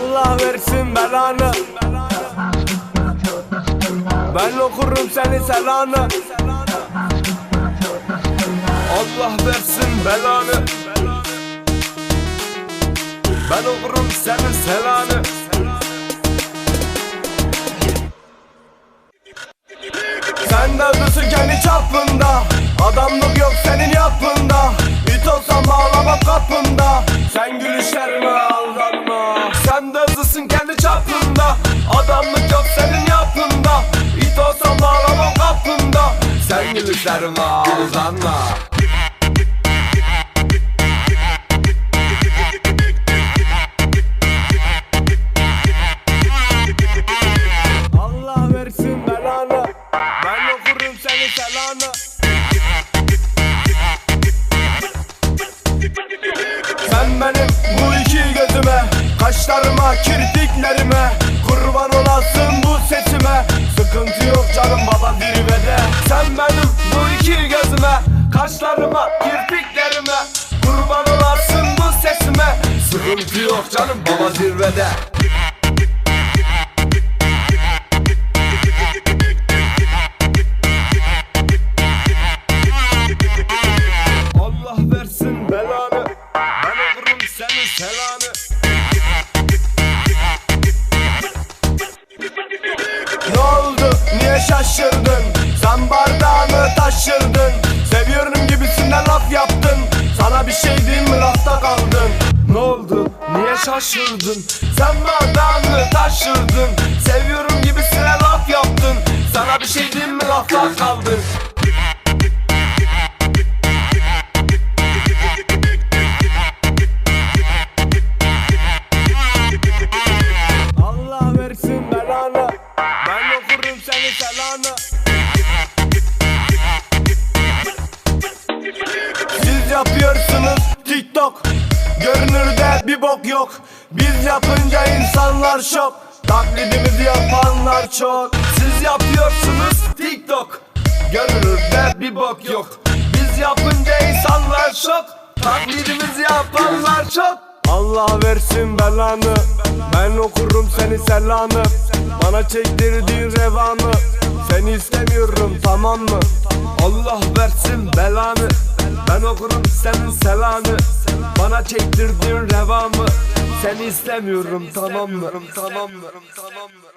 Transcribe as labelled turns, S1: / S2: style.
S1: Allah versin belanı. Ben okurum seni selanı. Allah versin belanı. Ben okurum senin selanı. Sen de hızlısın kendi çapında. Adamlık yok senin yapında. İt olsam ağlama kapında Sen gülüşlerime Sıkıntı yok canım baba zirvede. Allah versin belanı Ben okurum senin selanı. Ne oldu niye şaşırdın? Sen bardağını şaşırdın? Bardağını taşırdın? Seviyorum gibisine laf yaptın. Sana bir şey diyeyim mi? Lafta kaldın Allah versin belanı. Ben okurum seni selanı Bok yok. Biz yapınca insanlar şok. Taklidimizi yapanlar çok. Siz yapıyorsunuz TikTok. Görünürde bir bok yok. Biz yapınca insanlar şok. Taklidimizi yapanlar çok. Allah versin belanı. Ben okurum seni selanı Bana çektirdiğin revanı. Seni istemiyorum tamam mı? Allah versin belanı. Ben okurum senin selanı Bana çektirdiğin revamı. Seni istemiyorum tamam mı? Tamam mı? Tamam mı